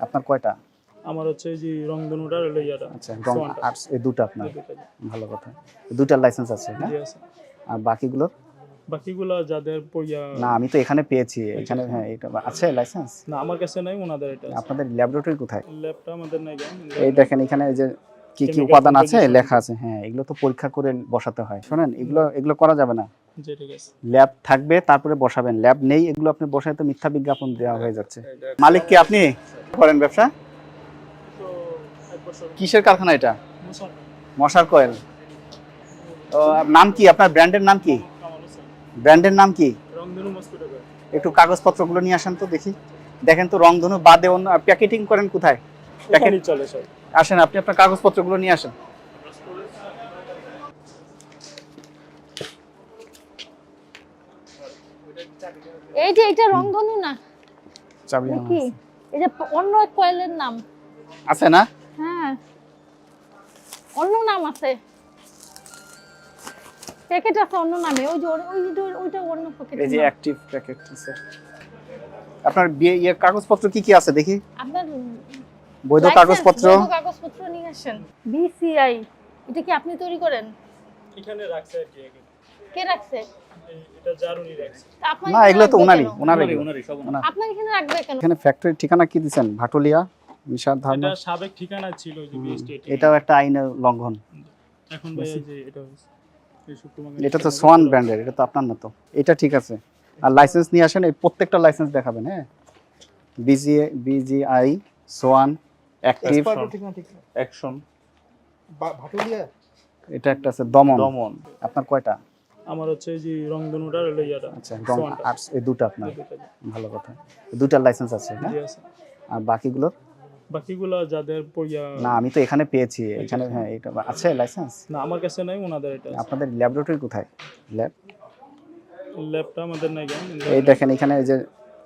আপনার কয়টা? আমার হচ্ছে এই যে রংধনুটার হলো ইয়াটা। আচ্ছা রং। আর্টস এই দুটো আপনার। ভালো কথা। দুটার লাইসেন্স আছে না? আর বাকিগুলোর? বাকিগুলো যাদের না আমি তো এখানে পেয়েছি। এখানে হ্যাঁ এটা আছে লাইসেন্স না আমার কাছে নাই ওনাদের এটা আপনাদের ল্যাবরেটরি কোথায়? ল্যাবটা আমাদের নাই এই দেখেন এখানে এই যে কি কি উপাদান আছে লেখা আছে। হ্যাঁ এগুলো তো পরীক্ষা করে বসাতে হয়। শোনেন এগুলো এগুলো করা যাবে না। জি ঠিক আছে। ল্যাব থাকবে তারপরে বসাবেন। ল্যাব নেই এগুলো আপনি বসায় তো মিথ্যা বিজ্ঞাপন দেওয়া হয়ে যাচ্ছে। মালিক কি আপনি? করেন ব্যবসা? কিসের কারখানা এটা? মশার কয়েল। নাম কি? আপনার ব্র্যান্ডের নাম কি? ব্র্যান্ডের নাম কি? একটু কাগজপত্রগুলো নিয়ে আসেন তো দেখি। দেখেন তো রংধনু বাদে অন্য প্যাকেটিং করেন কোথায়? প্যাকেট চলে আসেন আপনি আপনার কাগজপত্রগুলো নিয়ে আসেন। এই যে এটা রংধনু না? চাবি কি? এই যে অন্য এক কয়েলের নাম। আছে না? হ্যাঁ। অন্য নাম আছে। প্যাকেট আছে অন্য নামে। ওই যে ওই যে ওইটা অন্য প্যাকেট এই যে অ্যাক্টিভ প্যাকেট আছে। আপনার বিয়ে ইয়ে কাগজপত্র কি কি আছে দেখি? আপনার বৈধ কাগজপত্র? বৈধ কাগজপত্র নিয়ে আসেন। বিসিআই এটা কি আপনি তৈরি করেন? এখানে রাখছে আর কি কে রাখছে? এটা রাখছে। না এগুলো তো রাখবে ওনারই কেন? ওনারই ওনারই সব ওনার। আপনার এখানে রাখবে কেন? এখানে ফ্যাক্টরির ঠিকানা কি দিছেন? ভাটুলিয়া নিশাদ ধারণা এটা সাবেক ঠিকানা ছিল ওই যে এটাও একটা আইনের লঙ্ঘন। এখন ভাই যে এটা এটা তো সোয়ান ব্র্যান্ডের এটা তো আপনার না তো এটা ঠিক আছে। আর লাইসেন্স নিয়ে আসেন এই প্রত্যেকটা লাইসেন্স দেখাবেন হ্যাঁ? বিজিএ বিজিআই সোয়ান অ্যাক্টিভ অ্যাকশন এটা একটা আছে দমন। দমন। আপনার কয়টা? আমার হচ্ছে এই যে রংধনুটার হলো ইয়াটা। আচ্ছা রং। আর্টস এই দুটো আপনার? ভালো কথা। দুটার লাইসেন্স আছে জি আছে। আর বাকিগুলোর বাকিগুলো যাদের না আমি তো এখানে পেয়েছি এখানে হ্যাঁ এটা আছে লাইসেন্স না আমার কাছে নাই ওনাদের এটা আপনাদের ল্যাবরেটরি কোথায়? ল্যাব ল্যাবটা আমাদের নাই এই দেখেন এখানে এই যে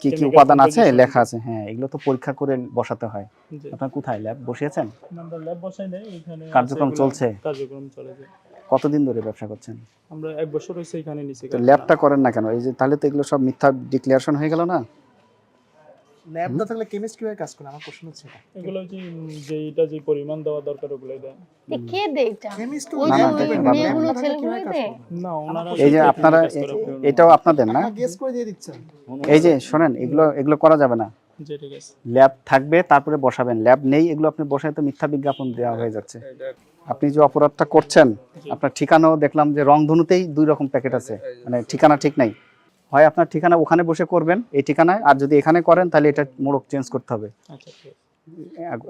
কি কি উপাদান আছে লেখা আছে হ্যাঁ এগুলো তো পরীক্ষা করে বসাতে হয়। আপনার কোথায় ল্যাব বসিয়েছেন? আমরা ল্যাব বসাই নাই এখানে কার্যক্রম চলছে? কার্যক্রম চলে যায় কতদিন ধরে ব্যবসা করছেন? আমরা এক বছর হয়েছে এখানে নিচে। তো ল্যাবটা করেন না কেন? এই যে তাহলে তো এগুলো সব মিথ্যা ডিক্লারেশন হয়ে গেল না? ল্যাব না থাকলে কেমিস্ট কীভাবে কাজ করে আমার কোশ্চেন হচ্ছে এটা। এগুলো যে যে এটা যে পরিমাণ দেওয়া দরকার ওগুলোই দেয়। কে দে এটা? কেমিস্ট ওই যে মেয়েগুলো ছেলেগুলো কীভাবে কাজ দে করবেন? না ওনারা এই যে আপনারা এটাও আপনাদের না? গেস করে দিয়ে দিচ্ছেন। এই যে শোনেন এগুলো এগুলো করা যাবে না। জি ঠিক আছে। ল্যাব থাকবে তারপরে বসাবেন। ল্যাব নেই এগুলো আপনি বসায় তো মিথ্যা বিজ্ঞাপন দেওয়া হয়ে যাচ্ছে। আপনি যে অপরাধটা করছেন আপনার ঠিকানাও দেখলাম যে রংধনুতেই দুই রকম প্যাকেট আছে। মানে ঠিকানা ঠিক নাই। হয় আপনার ঠিকানা ওখানে বসে করবেন এই ঠিকানায় আর যদি এখানে করেন তাহলে এটা মোড়ক চেঞ্জ করতে হবে। আচ্ছা আছে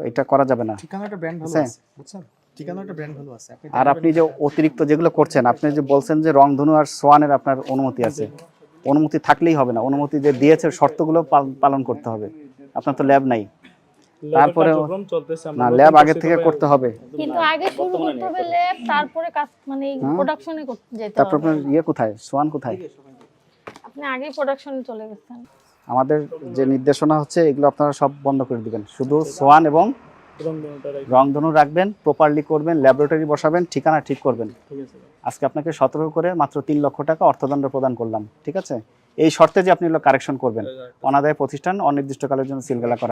এটা করা যাবে না। ঠিকানাটা ব্র্যান্ড ভালো আছে? আছে বুঝছেন? ঠিকানাটা ব্র্যান্ড ভালো আছে আর আপনি যে অতিরিক্ত যেগুলো করছেন আপনি যে বলছেন যে রংধনু আর সোয়ানের আপনার অনুমতি আছে। অনুমতি থাকলেই হবে না। অনুমতি যে দিয়েছে শর্তগুলো পালন করতে হবে। আপনার তো ল্যাব নাই। তারপরে- কার্যক্রম চলতেছে আমরা না ল্যাব আগে থেকে করতে হবে। কিন্তু আগে শুরু করতে হবে ল্যাব তারপরে কাজ মানে প্রোডাকশনে যেতে তারপর হবে। আপনার ইয়ে কোথায়? সোয়ান কোথায়? আপনি আগে প্রোডাকশনে চলে গেছেন। আমাদের যে নির্দেশনা হচ্ছে এগুলো আপনারা সব বন্ধ করে দিবেন। শুধু সোয়ান এবং। রংধনু রাখবেন প্রপারলি করবেন ল্যাবরেটরি বসাবেন ঠিকানা ঠিক করবেন। আজকে আপনাকে সতর্ক করে মাত্র তিন লক্ষ টাকা অর্থদণ্ড প্রদান করলাম ঠিক আছে? এই শর্তে যে আপনি এগুলো কারেকশন করবেন। অনাদায় প্রতিষ্ঠান অনির্দিষ্টকালের জন্য সিলগালা করা